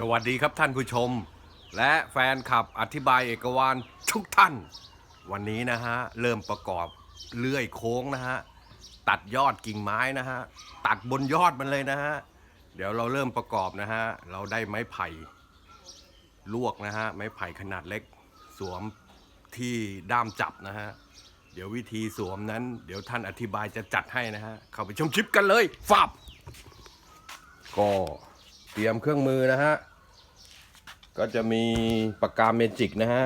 สวัสดีครับท่านผู้ชม และแฟนคลับอธิบายเอกวานทุกท่าน วันนี้นะฮะ เริ่มประกอบเลื่อยโค้งนะฮะ ตัดยอดกิ่งไม้นะฮะ ตัดบนยอดมันเลยนะฮะ เดี๋ยวเราเริ่มประกอบนะฮะ เราได้ไม้ไผ่ลวกนะฮะ ไม้ไผ่ขนาดเล็ก สวมที่ด้ามจับนะฮะ เดี๋ยววิธีสวมนั้น เดี๋ยวท่านอธิบายจะจัดให้นะฮะ เข้าไปชมคลิปกันเลยฟับก็ เตรียมเครื่องมือนะฮะ ก็จะมีปากกาเมจิกนะฮะ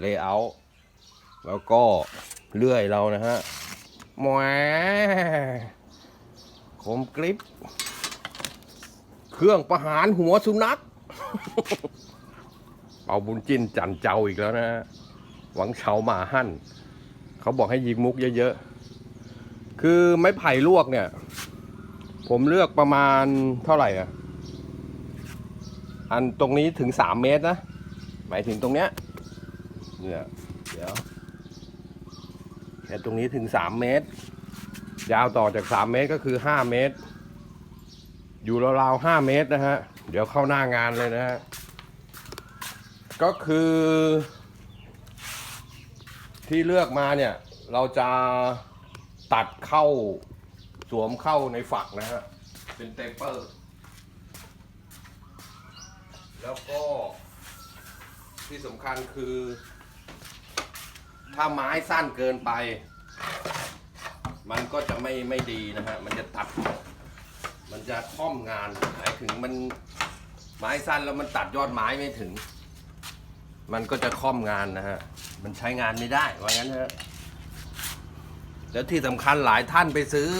เลเยอร์แล้วก็เลื่อยเรานะฮะหมคมกริป เครื่องประหารหัวสุนัขเป่าบุญจินจันเจ้าอีกแล้วนะฮะ หวังเฉาหมาหั่น เขาบอกให้ยิงมุกเยอะๆ คือไม้ไผ่ลวกเนี่ย ผมเลือกประมาณเท่าไหร่อะ อันตรงนี้ถึงสามเมตรนะ หมายถึงตรงเนี้ยเนี่ยเดี๋ยวแค่ตรงนี้ถึงสามเมตร ยาวต่อจากสามเมตรก็คือห้าเมตร อยู่ราวๆห้าเมตรนะฮะ เดี๋ยวเข้าหน้างานเลยนะฮะ ก็คือ ที่เลือกมาเนี่ย เราจะตัดเข้าสวมเข้าในฝักนะฮะ เป็นเตเปอร์ แล้วก็ที่สำคัญคือ ถ้าไม้สั้นเกินไป มันก็จะไม่ไม่ดีนะฮะ มันจะตัด มันจะค่อมงานหมายถึงมันไม้สั้นแล้วมันตัดยอดไม้ไม่ถึง มันก็จะค่อมงานนะฮะ มันใช้งานไม่ได้ว่างั้นเถอะแล้วที่สำคัญหลายท่านไปซื้อ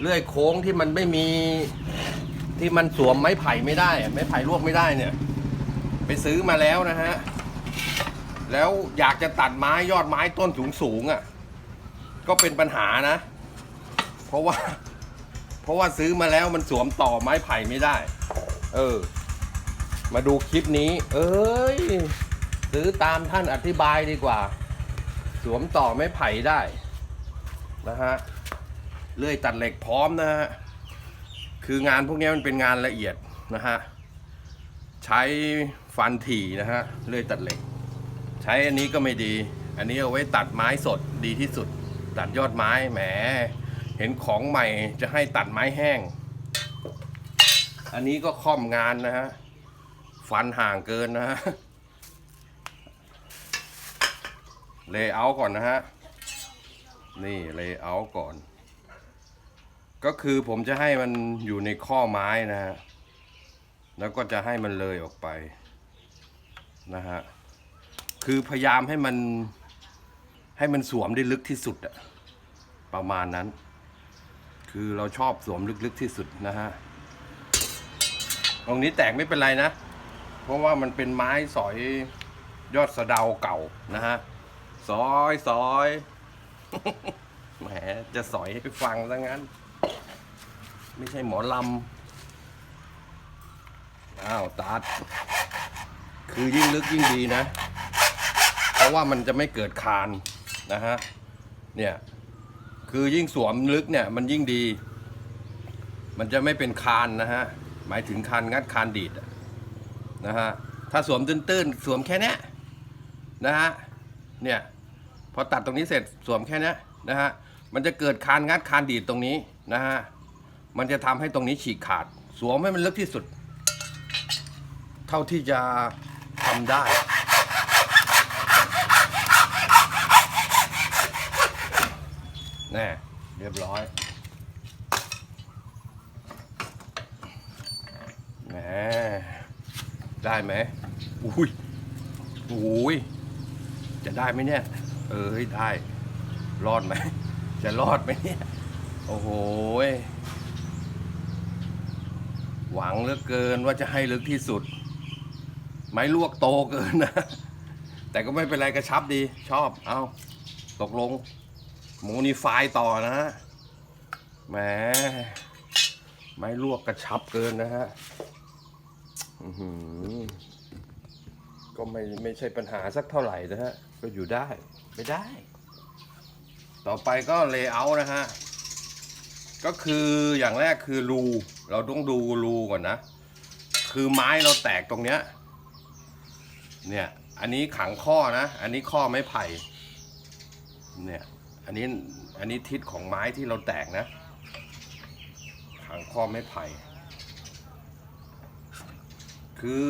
เลื่อยโค้งที่มันไม่มี ที่มันสวมไม้ไผ่ไม่ได้ไม้ไผ่ลวกไม่ได้เนี่ย ไปซื้อมาแล้วนะฮะ แล้วอยากจะตัดไม้ยอดไม้ต้นสูงสูงอะ ก็เป็นปัญหานะ เพราะว่า เพราะว่าซื้อมาแล้วมันสวมต่อไม้ไผ่ไม่ได้ เออ มาดูคลิปนี้ เอ้ย ซื้อตามท่านอธิบายดีกว่า สวมต่อไม้ไผ่ได้นะฮะเลื่อยตัดเหล็กพร้อมนะฮะ คืองานพวกนี้มันเป็นงานละเอียดนะฮะ ใช้ฟันถี่นะฮะเลื่อยตัดเหล็ก ใช้อันนี้ก็ไม่ดี อันนี้เอาไว้ตัดไม้สดดีที่สุด ตัดยอดไม้แหม เห็นของใหม่จะให้ตัดไม้แห้ง อันนี้ก็ค่อมงานนะฮะ ฟันห่างเกินนะฮะเลเยอร์ก่อนนะฮะ นี่เลเยอร์ก่อน ก็คือผมจะให้มันอยู่ในข้อไม้นะฮะ แล้วก็จะให้มันเลยออกไปนะฮะ คือพยายามให้มันให้มันสวมได้ลึกที่สุดอะประมาณนั้น คือเราชอบสวมลึกๆที่สุดนะฮะ ตรงนี้แตกไม่เป็นไรนะ เพราะว่ามันเป็นไม้สอยยอดสะเดาเก่านะฮะซอยซอยแหมจะสอยให้ไปฟังซะงั้น ไม่ใช่หมอลำอ้าวตัด คือยิ่งลึกยิ่งดีนะ เพราะว่ามันจะไม่เกิดคานนะฮะ เนี่ย คือยิ่งสวมลึกเนี่ยมันยิ่งดี มันจะไม่เป็นคานนะฮะ หมายถึงคานงัดคานดีดนะฮะ ถ้าสวมตื้นๆ สวมแค่เนี้ยนะฮะ เนี่ยพอตัดตรงนี้เสร็จสวมแค่เนี้ยนะฮะ มันจะเกิดคานงัดคานดีดตรงนี้นะฮะ มันจะทำให้ตรงนี้ฉีกขาด สวมให้มันลึกที่สุด เท่าที่จะทำได้แน่เรียบร้อยแหมได้ไหมอุ้ยอุ้ยจะได้ไหมเนี่ย เออเฮ้ยได้ รอดไหม จะรอดไหมเนี่ย โอ้โหย หวังเหลือเกินว่าจะให้ลึกที่สุด ไม้ลวกโตเกินนะ แต่ก็ไม่เป็นไรกระชับดี ชอบ เอาตกลงโมนิฟายต่อนะฮะแหมไม้ลวกกระชับเกินนะฮะอื้อหือก็ไม่ไม่ใช่ปัญหาสักเท่าไหร่นะฮะ ก็อยู่ได้ ไม่ได้ ต่อไปก็เลเยอร์นะฮะ ก็คืออย่างแรกคือรูเราต้องดูรูก่อนนะ คือไม้เราแตกตรงเนี้ย เนี่ย อันนี้ขังข้อนะ อันนี้ข้อไม้ไผ่ เนี่ย อันนี้ อันนี้ทิศของไม้ที่เราแตกนะ ขังข้อไม้ไผ่ คือ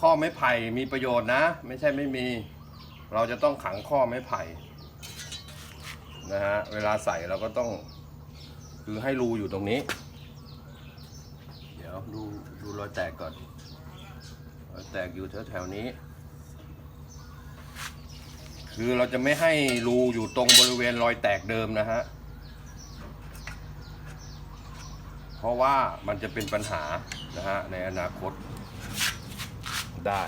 ข้อไม้ไผ่มีประโยชน์นะ ไม่ใช่ไม่มี เราจะต้องขังข้อไม้ไผ่นะฮะ เวลาใส่เราก็ต้อง คือให้รูอยู่ตรงนี้ เดี๋ยวดูดูรอยแตกก่อนรอยแตกอยู่แถวๆนี้ คือเราจะไม่ให้รูอยู่ตรงบริเวณรอยแตกเดิมนะฮะ เพราะว่ามันจะเป็นปัญหานะฮะในอนาคตได้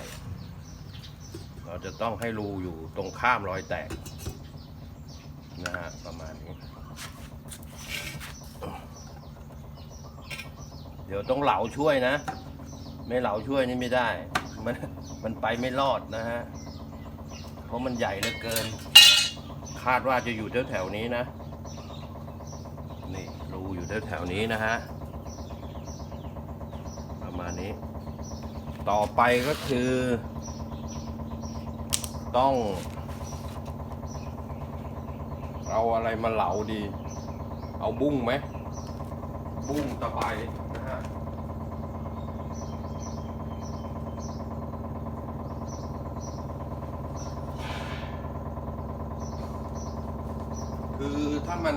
เราจะต้องให้รูอยู่ตรงข้ามรอยแตกนะฮะประมาณนี้ เดี๋ยวต้องเหลาช่วยนะ ไม่เหลาช่วยนี่ไม่ได้ มันมันไปไม่รอดนะฮะ เพราะมันใหญ่เหลือเกิน คาดว่าจะอยู่แถวๆนี้นะ นี่รูอยู่แถวๆนี้นะฮะ ประมาณนี้ ต่อไปก็คือ ต้อง เอาอะไรมาเหลาดี เอาบุ้งไหมบุ้งตะไบนะฮะ คือ ถ้ามัน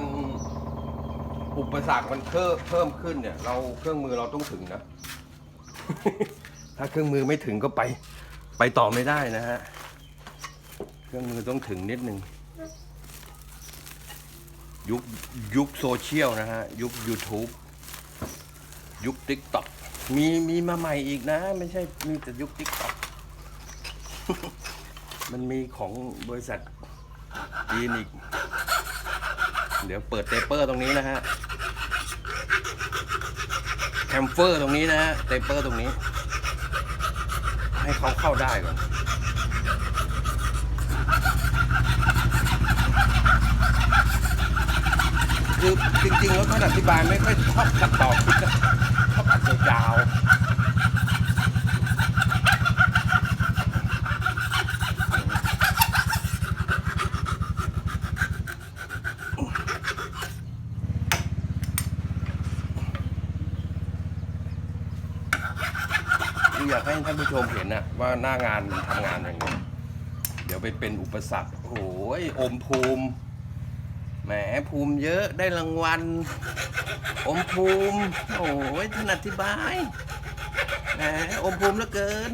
อุปสรรคมันเพิ่มเพิ่มขึ้นเนี่ย เราเครื่องมือเราต้องถึงนะ ถ้าเครื่องมือไม่ถึงก็ไป ไปต่อไม่ได้นะฮะ เครื่องมือต้องถึงนิดนึง ยุคยุคโซเชียลนะฮะ ยุค YouTube ยุค TikTok มีมีมาใหม่อีกนะ ไม่ใช่มีแต่ยุค TikTok มันมีของบริษัทจีนอีก เดี๋ยวเปิดเตเปอร์ตรงนี้นะฮะแคมเฟอร์ตรงนี้นะฮะเตเปอร์ตรงนี้ ให้เขาเข้าได้ก่อนคือจริงๆแล้วท่านอธิบายไม่ค่อยชอบตัดต่อชอบอัดยาวคืออยากให้ ท่านผู้ชมเห็นนะว่าหน้างานทำงานยังไงเดี๋ยวไปเป็นอุปสรรคโอ้โหอมภูมิแหมภูมิเยอะได้รางวัลอมภูมิโอ้ยท่านอธิบายแหมอมภูมิเหลือเกิน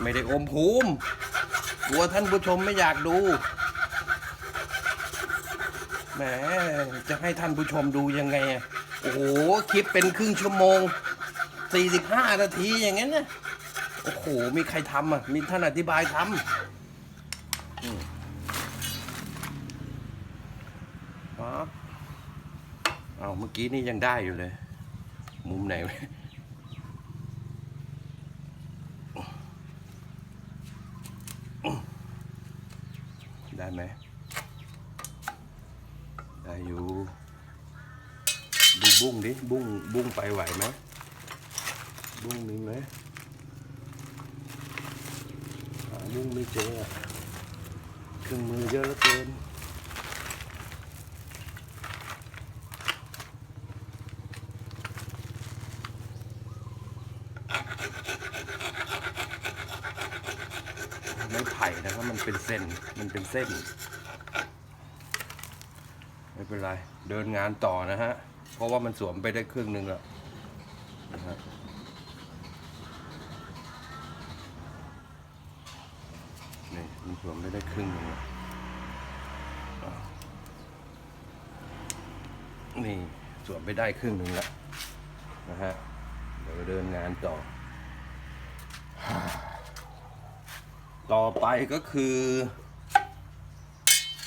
ไม่ได้อมภูมิกลัวท่านผู้ชมไม่อยากดูแหมจะให้ท่านผู้ชมดูยังไงอะ โอ้โห คลิปเป็นครึ่งชั่วโมง 45 นาทีอย่างนั้นนะโอ้โห มีใครทำอะ มีท่านอธิบายทำปั๊บเอาเมื่อกี้นี่ยังได้อยู่เลย มุมไหนได้ไหม ได้อยู่ ดู บุ้งดิ บุ้ง บุ้งไปไหวไหม บุ้งมีไหมบุ้งไม่เจอะเครื่องมือเยอะเหลือเกินไม้ไผ่นะครับมันเป็นเส้น มันเป็นเส้น ไม่เป็นไร เดินงานต่อนะฮะ เพราะว่ามันสวมไปได้ครึ่งหนึ่งแล้วนะฮะนี่มันสวมไปได้ครึ่งหนึ่งแล้วนี่สวมไปได้ครึ่งหนึ่งแล้วนะฮะเดี๋ยวเดินงานต่อ ต่อไปก็คือ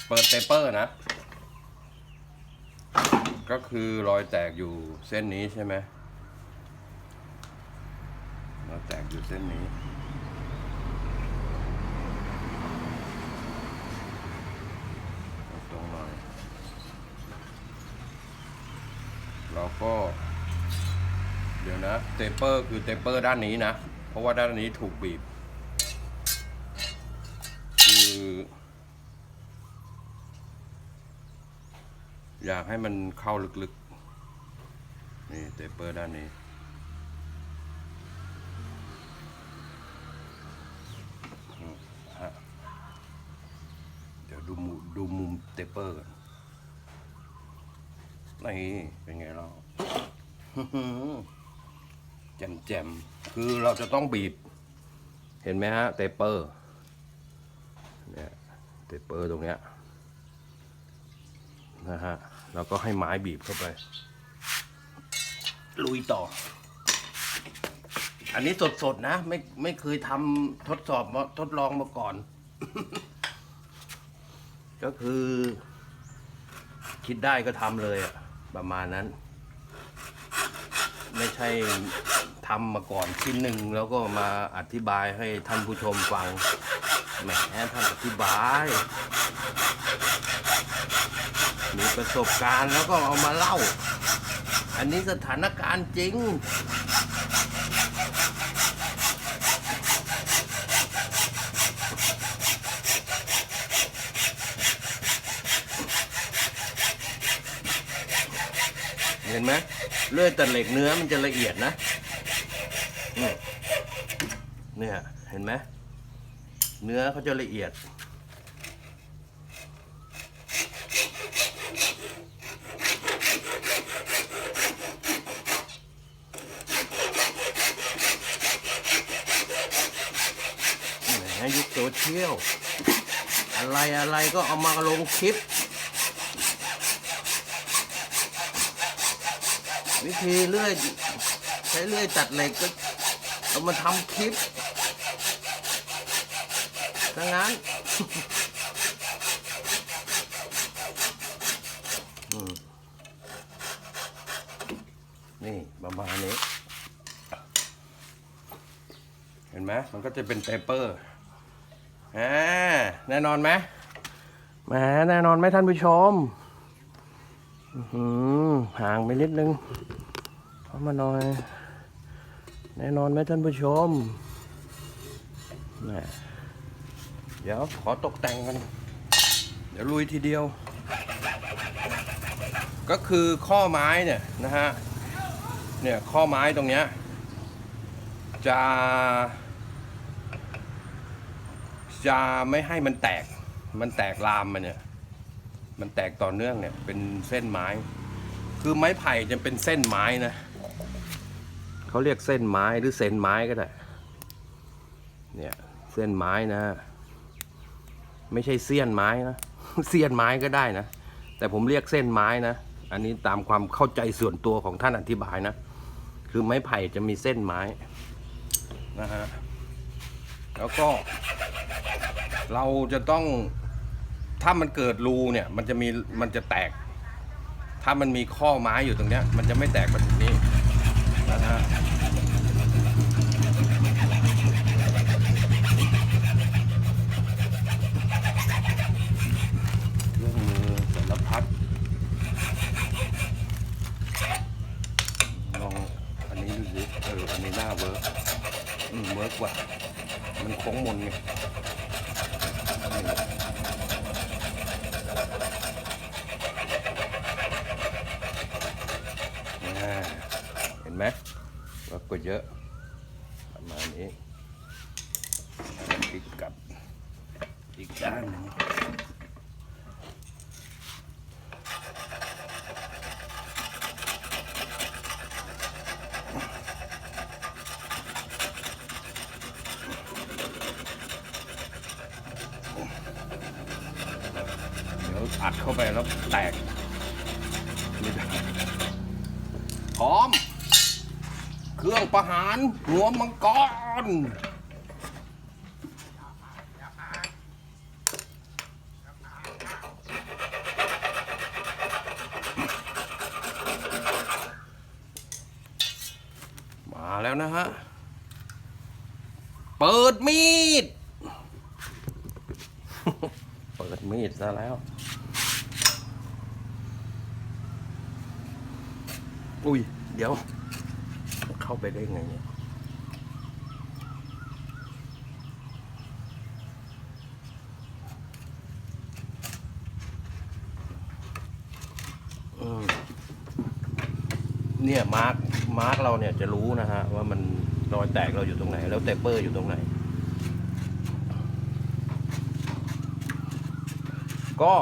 เปิดเปเปอร์นะ ก็คือรอยแตกอยู่เส้นนี้ใช่ไหมรอยแตกอยู่เส้นนี้เอาตรงหน่อย เราก็ เดี๋ยวนะ เตเปอร์คือเตเปอร์ด้านนี้นะ เพราะว่าด้านนี้ถูกบีบ คือ อยากให้มันเข้าลึกๆ นี่เตเปอร์ด้านนี้ฮะเดี๋ยวดูมุมดูมุมเตเปอร์กันนี่เป็นไงเราแจมแจมๆคือเราจะต้องบีบ เห็นไหมฮะเตเปอร์เนี่ยเตเปอร์ตรงเนี้ย นะฮะ แล้วก็ให้ไม้บีบเข้าไป ลุยต่อ อันนี้สดๆนะ ไม่ไม่เคยทำทดสอบมาทดลองมาก่อน ก็คือ คิดได้ก็ทำเลยอะประมาณนั้น ไม่ใช่ทำมาก่อนชิ้นหนึ่งแล้วก็มาอธิบายให้ท่านผู้ชมฟังแหมท่านอธิบาย มีประสบการณ์แล้วก็เอามาเล่า อันนี้สถานการณ์จริง เห็นไหมเลื่อยตัดเหล็กเนื้อมันจะละเอียดนะ เนี่ย เห็นไหมเนื้อเขาจะละเอียด แหมยุค โซเชียลอะไรอะไรก็เอามาลงคลิป วิธีเลื่อยใช้เลื่อยตัดเหล็กก็เอามาทำคลิปดังนั้นนี่ประมาณนี้ เห็นไหมมันก็จะเป็นเปเปอร์ แหมแน่นอนไหมแหมแน่นอนไหมท่านผู้ชมหือห่างไปนิดนึงเข้ามาหน่อย แน่นอนไหมท่านผู้ชมเดี๋ยวขอตกแต่งกัน เดี๋ยวลุยทีเดียว ก็คือข้อไม้เนี่ยนะฮะ เนี่ยข้อไม้ตรงเนี้ยจะ จะไม่ให้มันแตก มันแตกลามมาเนี่ย มันแตกต่อเนื่องเนี่ย เป็นเส้นไม้ คือไม้ไผ่จะเป็นเส้นไม้นะเขาเรียกเส้นไม้หรือเส้นไม้ก็ได้ เนี่ย เส้นไม้นะ ไม่ใช่เสี้ยนไม้นะ เสี้ยนไม้ก็ได้นะ แต่ผมเรียกเส้นไม้นะ อันนี้ตามความเข้าใจส่วนตัวของท่านอธิบายนะ คือไม้ไผ่จะมีเส้นไม้นะฮะ แล้วก็ เราจะต้องถ้ามันเกิดรูเนี่ยมันจะมีมันจะแตก ถ้ามันมีข้อไม้อยู่ตรงเนี้ย มันจะไม่แตกมาถึงนี้นะฮะเครื่องมือสารพัดลองอันนี้ดูสิเออ อันนี้น่าเวิร์กอืมเวิร์กว่ะ มันโค้งมนไง อ่าเห็นไหมว่าก็เยอะ ประมาณนี้พลิกกลับานหนึงเดี๋ยวอัดเข้าไปแล้วแตกไม่ได้พร้อม เครื่องประหารหัวมังกร มาแล้วนะฮะ เปิดมีด เปิดมีดซะแล้ว อุ้ย เดี๋ยว เข้าไปได้ไงเนี่ยเนี่ยมาร์กมาร์กเราเนี่ยจะรู้นะฮะว่ามัน รอยแตกเราอยู่ตรงไหน แล้วเตเปอร์อยู่ตรงไหน ก็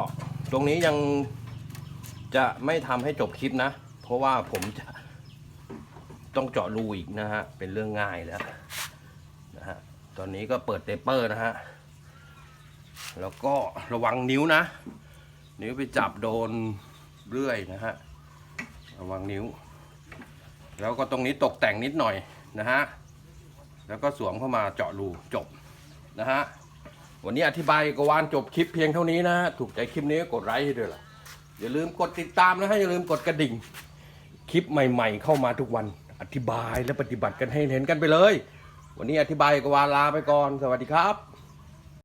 ตรงนี้ยังจะไม่ทำให้จบคลิปนะ เพราะว่าผมจะต้องเจาะรูอีกนะฮะ เป็นเรื่องง่ายแล้วนะฮะ ตอนนี้ก็เปิดเตเปอร์นะฮะ แล้วก็ระวังนิ้วนะ นิ้วไปจับโดนเรื่อยนะฮะ ระวังนิ้ว แล้วก็ตรงนี้ตกแต่งนิดหน่อย นะฮะแล้วก็สวมเข้ามาเจาะรูจบนะฮะวันนี้อธิบายกวานจบคลิปเพียงเท่านี้นะฮะถูกใจคลิปนี้ก็กดไลค์ให้ด้วยล่ะอย่าลืมกดติดตามนะฮะอย่าลืมกดกระดิ่ง คลิปใหม่ ๆ เข้ามาทุกวันอธิบายและปฏิบัติกันให้เห็นกันไปเลย วันนี้อธิบายกวานลาไปก่อน สวัสดีครับ